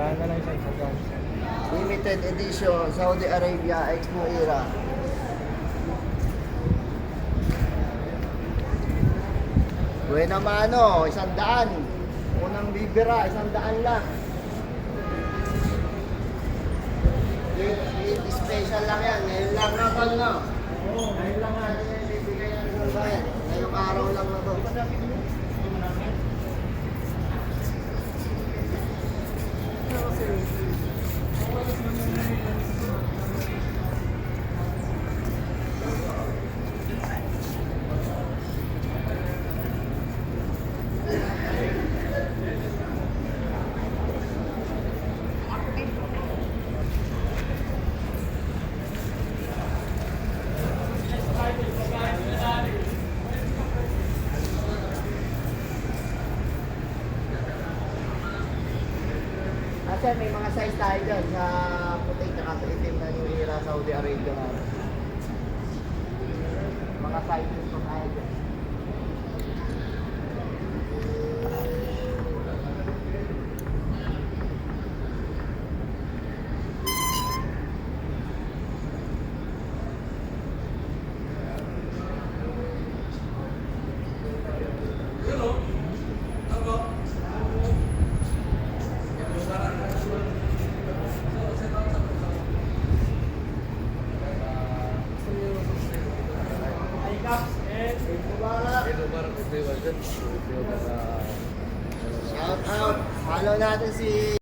Sandaan na lang isang sandaan. Limited edition, Saudi Arabia, Expo Era. Buena mano, isang daan. Unang bibira, isang daan lang. Special lang yan. Ngayon lang na tol, no? Ngayon lang natin yan bibigay ng Bayan. Ngayong araw lang na to. Texas. Kasi may mga size tayo dyan sa puting at itim na Era Saudi Arabia. Mga sizes pa tayo dyan. Shout out! Follow natin si